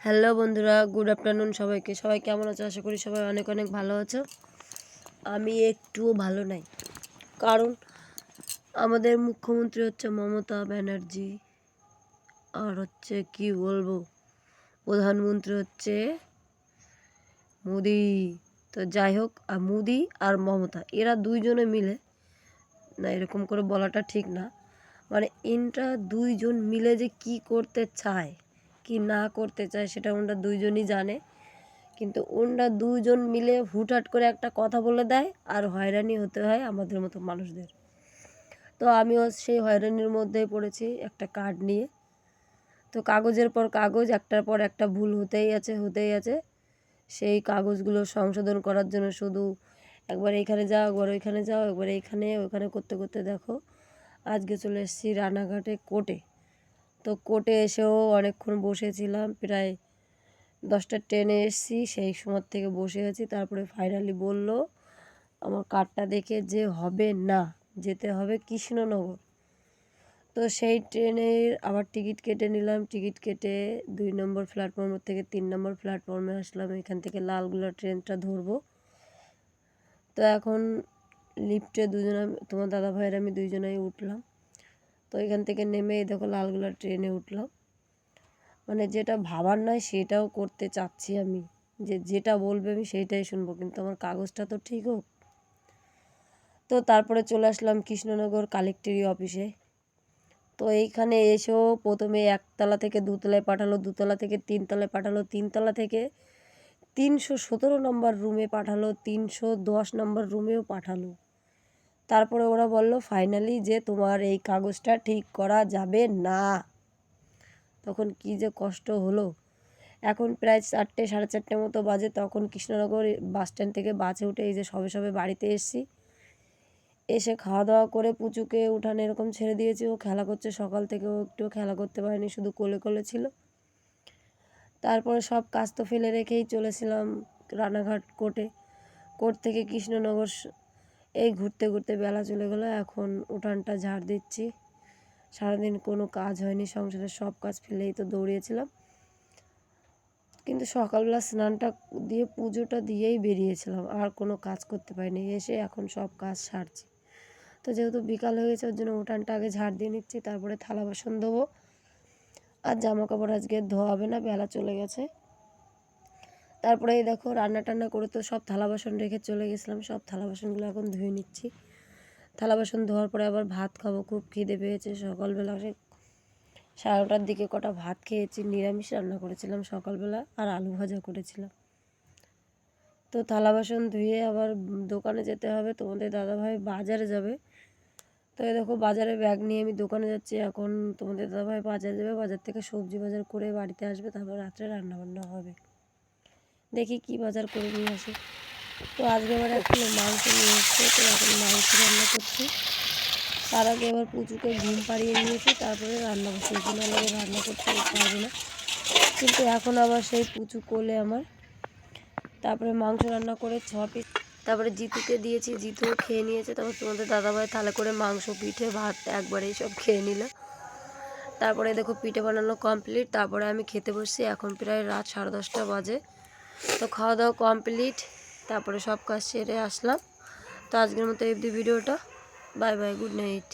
Hello বন্ধুরা, good afternoon সবাইকে। সবাই কেমন আছো? আশা করি সবাই অনেক অনেক ভালো আছো। আমি একটুও ভালো নাই। কারণ আমাদের মুখ্যমন্ত্রী হচ্ছে মমতা ব্যানার্জি। আর হচ্ছে কি বলব? প্রধানমন্ত্রী হচ্ছে মোদি। তো যাই হোক, আর মোদি আর মমতা, এরা দুইজনে মিলে, না এরকম করে বলাটা ঠিক না মানে ইনটা দুইজন মিলে যে কি করতে চায় কি না করতে চায় সেটা ওনারা দুইজনই জানে। কিন্তু ওনারা দুজন মিলে হুটহাট করে একটা কথা বলে দেয় আর হয়রানি হতে হয় আমাদের মতো মানুষদের। তো আমিও সেই হয়রানির মধ্যেই পড়েছি একটা কার্ড নিয়ে। তো কাগজের পর কাগজ, একটার পর একটা ভুল হতেই আছে হতেই আছে। সেই কাগজগুলো সংশোধন করার জন্য শুধু একবার এইখানে যাও, একবার ওইখানে যাও, একবার এইখানে ওইখানে করতে করতে দেখো। আজকে চলে এসেছি রানাঘাটে কোর্টে। তো কোর্টে এসেও অনেকক্ষণ বসেছিলাম, প্রায় দশটা ট্রেনে এসেছি, সেই সময় থেকে বসে আছি। তারপরে ফাইনালি বলল, আমার কার্ডটা দেখে যে হবে না, যেতে হবে কৃষ্ণনগর। তো সেই ট্রেনের আবার টিকিট কেটে নিলাম। টিকিট কেটে দুই নম্বর প্ল্যাটফর্ম থেকে তিন নম্বর প্ল্যাটফর্মে আসলাম। এখান থেকে লালগুলা ট্রেনটা ধরবো। তো এখন লিফটে দুজনে তোমার দাদা ভাইয়ের আমি দুইজনেই উঠলাম। তো এখান থেকে নেমে এই দেখো লালগুলা ট্রেনে উঠলাম। মানে যেটা ভাবার নয় সেটাও করতে চাচ্ছি আমি। যে যেটা বলবে আমি সেইটাই শুনব, কিন্তু আমার কাগজটা তো ঠিক হোক। তো তারপরে চলে আসলাম কৃষ্ণনগর কালেক্টরি অফিসে তো এইখানে এসেও প্রথমে একতলা থেকে দুতলায় পাঠালো, দুতলা থেকে তিনতলায় পাঠালো, তিনতলা থেকে তিনশো সতেরো নম্বর রুমে পাঠালো, তিনশো দশ নম্বর রুমেও পাঠালো। তারপরে ওরা বলল ফাইনালি যে তোমার এই কাগজটা ঠিক করা যাবে না। তখন কি যে কষ্ট হলো। এখন প্রায় চারটে, সাড়ে চারটে মতো বাজে। তখন কৃষ্ণনগর বাস স্ট্যান্ড থেকে বাসে উঠে এই যে সবে সবে বাড়িতে এসেছি। এসে খাওয়া দাওয়া করে পুচুকে উঠানে এরকম ছেড়ে দিয়েছি। ও খেলা করছে সকাল থেকে। ও একটু খেলা করতে পারেনি, শুধু কোলে কোলে ছিল। তারপরে সব কাজ তো ফেলে রেখেই চলেছিলাম রানাঘাট কোর্টে। কোর্ট থেকে কৃষ্ণনগর এই ঘুরতে ঘুরতে বেলা চলে গেলো। এখন উঠানটা ঝাড় দিচ্ছি। সারাদিন কোনো কাজ হয়নি, সংসারের সব কাজ ফেলেই তো দৌড়িয়েছিলাম। কিন্তু সকালবেলা স্নানটা দিয়ে, পুজোটা দিয়েই বেরিয়েছিলাম। আর কোনো কাজ করতে পারিনি। এসে এখন সব কাজ সারছি। তো যেহেতু বিকাল হয়ে গেছে, ওর জন্য উঠানটা আগে ঝাড় দিয়ে নিচ্ছি। তারপরে থালা বাসন দেবো আর জামা কাপড় আজকে ধোয়া হবে না, বেলা চলে গেছে। তারপরে দেখো রান্না টান্না করে তো সব থালা বাসন রেখে চলে গেছিলাম, সব থালা বাসনগুলো এখন ধুয়ে নিচ্ছি। থালা বাসন ধোয়ার পরে আবার ভাত খাব, খুব খিদে পেয়েছে, সকালবেলা সে সাড়ে দিকে কটা ভাত খেয়েছি, নিরামিষ রান্না করেছিলাম সকালবেলা আর আলু ভাজা করেছিলাম। তো থালা বাসন ধুয়ে আবার দোকানে যেতে হবে, তোমাদের দাদাভাই বাজারে যাবে। তো এই দেখো বাজারে ব্যাগ নিয়ে আমি দোকানে যাচ্ছি, এখন তোমাদের দাদাভাই বাজারে যাবে, বাজার থেকে সবজি বাজার করে বাড়িতে আসবে, তারপর রাত্রে রান্নাবান্না হবে। দেখি কি বাজার করে নিয়ে আসে। তো আজকে আবার একটা মাংস নিয়ে এসছে, তো এখন মাংস রান্না করছি। তার আগে এবার পুচুকে ঘুম পাড়িয়ে নিয়েছি, তারপরে রান্না বসিয়েছি নাহলে রান্না করতে পারবে না। কিন্তু এখন আবার সেই পুচু কোলে আমার। তারপরে মাংস রান্না করে ছ পিস, তারপরে জিতুকে দিয়েছি জিতুও খেয়ে নিয়েছে। তারপর তোমাদের দাদাভাই তাহলে করে মাংস, পিঠে, ভাত একবারেই সব খেয়ে নিল। তারপরে দেখো পিঠে বানানো কমপ্লিট তারপরে আমি খেতে বসছি, এখন প্রায় রাত সাড়ে দশটা বাজে। তো খাওয়া দাওয়া কমপ্লিট তারপরে সব কাজ সেরে আসলাম। তো আজকের মতো এই ভিডিওটা। Bye bye, good night.